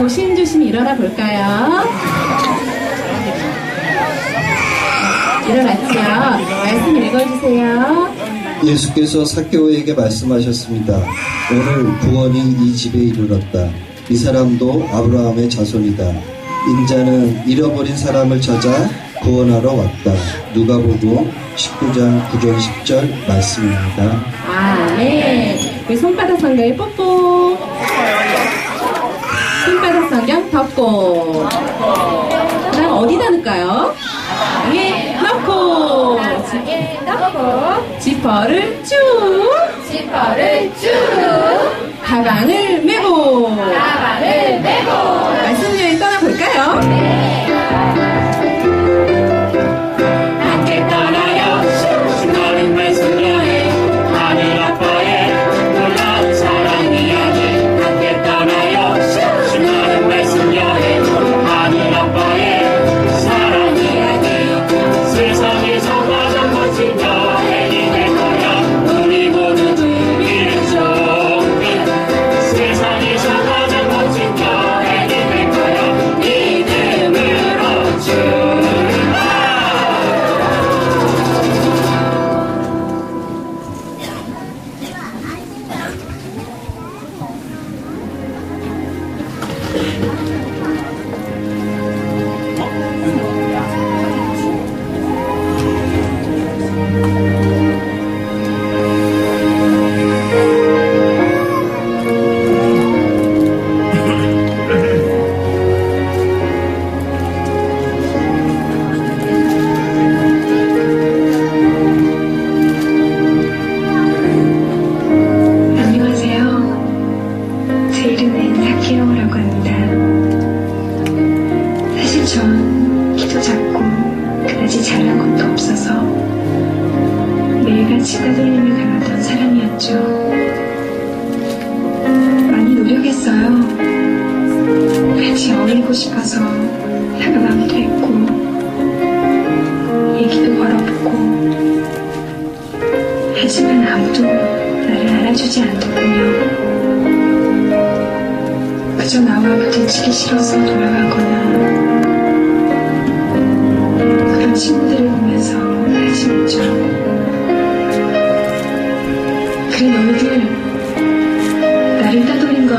조심조심 일어나 볼까요? 일어났죠? 말씀 읽어주세요. 예수께서 사케오에게 말씀하셨습니다. 오늘 구원이 이 집에 이르렀다. 이 사람도 아브라함의 자손이다. 인자는 잃어버린 사람을 찾아 구원하러 왔다. 누가복음 19장 9절 10절 말씀입니다. 아멘. 우리 손바닥 성경에 뽀뽀. 손바닥 성경 덮고. 그 다음 어디다 넣을까요? 여기 넣고. 예, 넣고 지퍼를 쭉. 지퍼를 쭉 가방을 메고. 사람이었죠. 많이 노력했어요. 같이 어울리고 싶어서 다가가기도 했고 얘기도 걸어보고 하지만 아무도 나를 알아주지 않더군요. 그저 나와 부딪히기 싫어서 돌아가거나 그런 친구들을 보면서 한심했죠. 그래 너희들 나를 따돌린 걸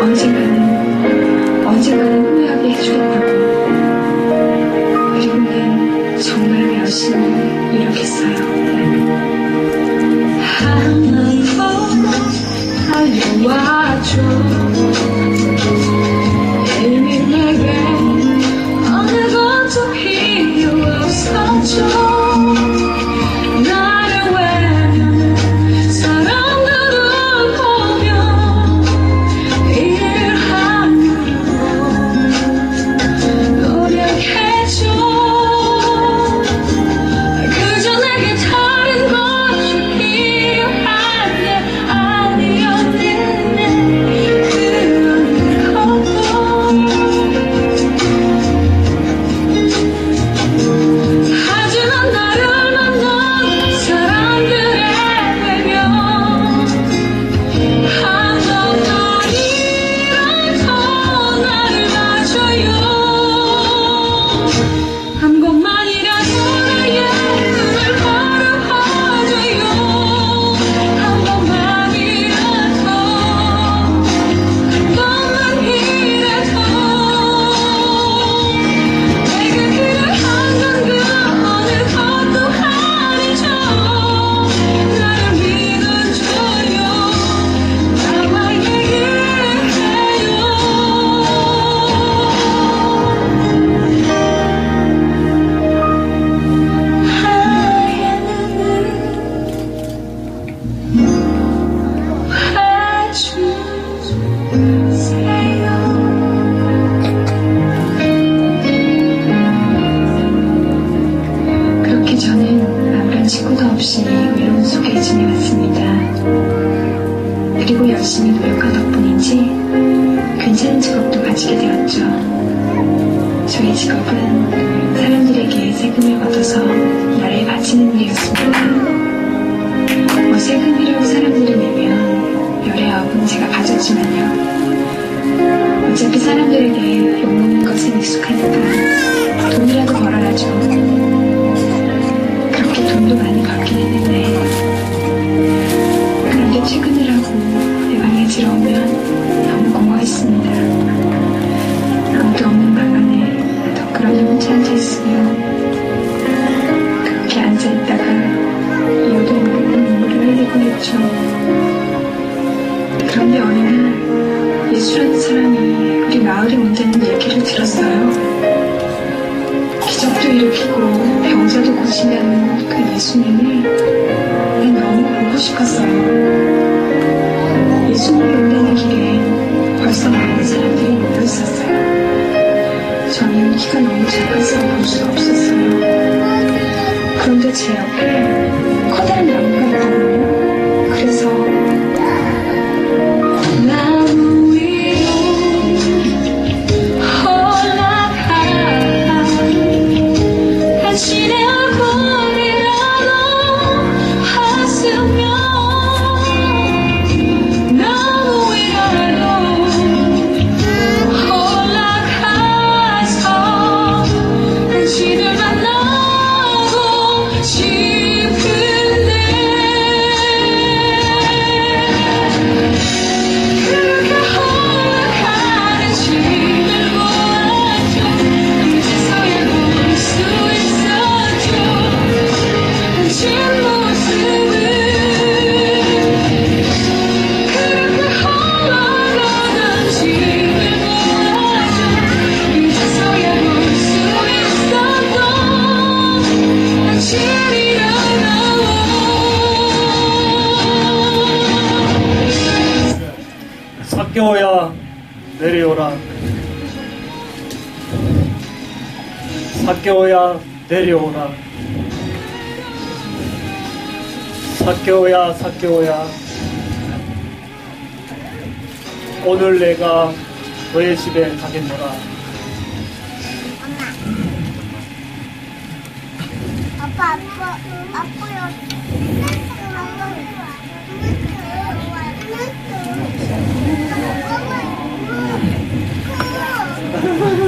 언젠가는 언젠가는 후회하게 해주겠다고. 그리고 는 정말 열심히 노력했 그리고 열심히 노력한 덕분인지 괜찮은 직업도 가지게 되었죠. 저의 직업은 사람들에게 세금을 걷어서 나라에 바치는 일이었습니다. 뭐 세금이라고 사람들이 내면 열의 아홉은 제가 가졌지만요. 어차피 사람들에게 욕먹는 것은 익숙하니까 그런데 어느 날 예수라는 사람이 우리 마을에 온다는 얘기를 들었어요. 기적도 일으키고 병자도 고친다는 그 예수님을 난 너무 보고 싶었어요. 예수님이 온다는 길에 벌써 많은 사람들이 모여 있었어요. 저는 키가 너무 작아서 볼 수가 없었어요. 그런데 제 옆에 커다란 나무가 사개오야 내려오라. 사개오야 내려오라. 사개오야 사개오야. 오늘 내가 너의 집에 가겠노라. 아빠 아빠 아빠 여기 Come on.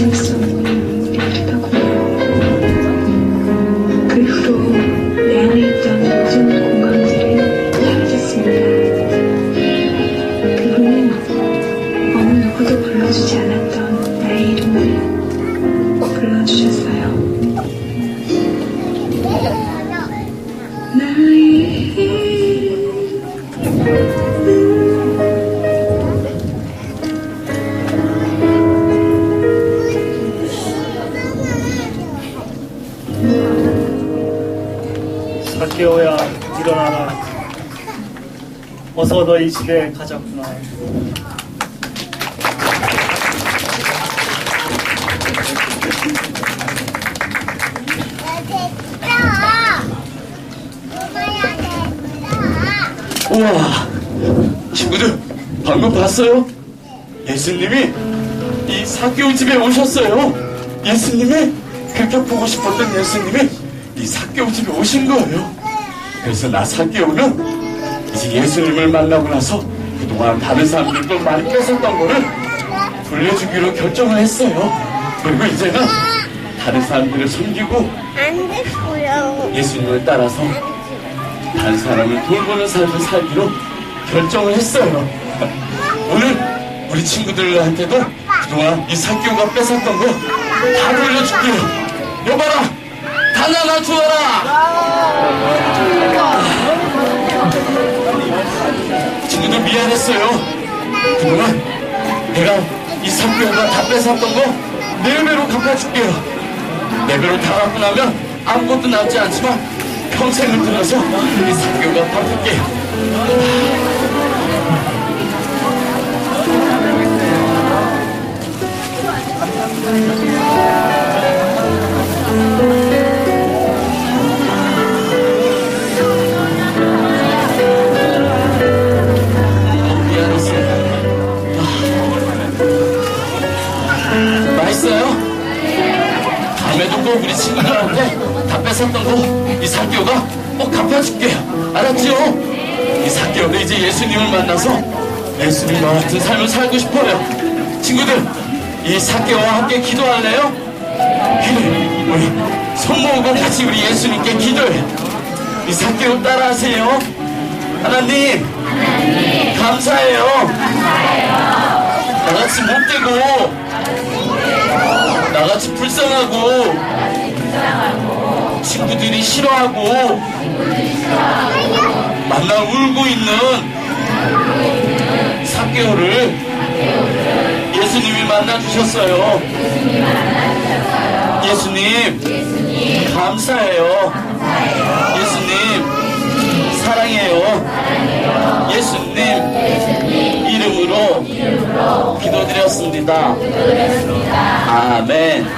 재밌어 흐르더군요. 그 후로 내 안에 있던 모든 공감들을 사라졌습니다. 그분은 어느 누구도 불러주지 않았던 나의 이름을 불러주셨어요. 나의 너희 집에 됐다. 우와, 친구들, 방금 봤어요? 예수님이 이 사개오 집에 오셨어요. 예수님이 그렇게 보고 싶었던 예수님이 이 사개오 집에 오신 거예요. 그래서 나 사개오는 이제 예수님을 만나고 나서 그동안 다른 사람들도 많이 뺏었던 거를 돌려주기로 결정을 했어요. 그리고 이제는 다른 사람들을 섬기고. 예수님을 따라서 다른 사람을 돌보는 삶을 살기로 결정을 했어요. 오늘 우리 친구들한테도 그동안 이 사교가 뺏었던 거 다 돌려줄게요. 여봐라, 단 하나 주어라. 미안했어요. 그러면 내가 이 사교가 다 뺏었던 거 네 배로 갚아줄게요. 네 배로 다 갚고 나면 아무것도 남지 않지만 평생을 들어서 이 사교가 갚을게요. 미안했어요. 우리 친구들한테 다 뺏었던 거이 사교가 꼭 갚아줄게요. 알았죠? 이 사교도 이제 예수님을 만나서 예수님 같은 삶을 살고 싶어요. 친구들, 이 사교와 함께 기도할래요? 기도, 우리 손 모으고 같이 우리 예수님께 기도해. 이 사교 따라하세요. 하나님, 감사해요. 나같이 못되고 나같이 불쌍하고 친구들이 싫어하고 만나 울고 있는 사개월을 예수님이 만나 주셨어요. 예수님 감사해요. 예수님 사랑해요. 예수님 이름으로 기도드렸습니다. 아멘.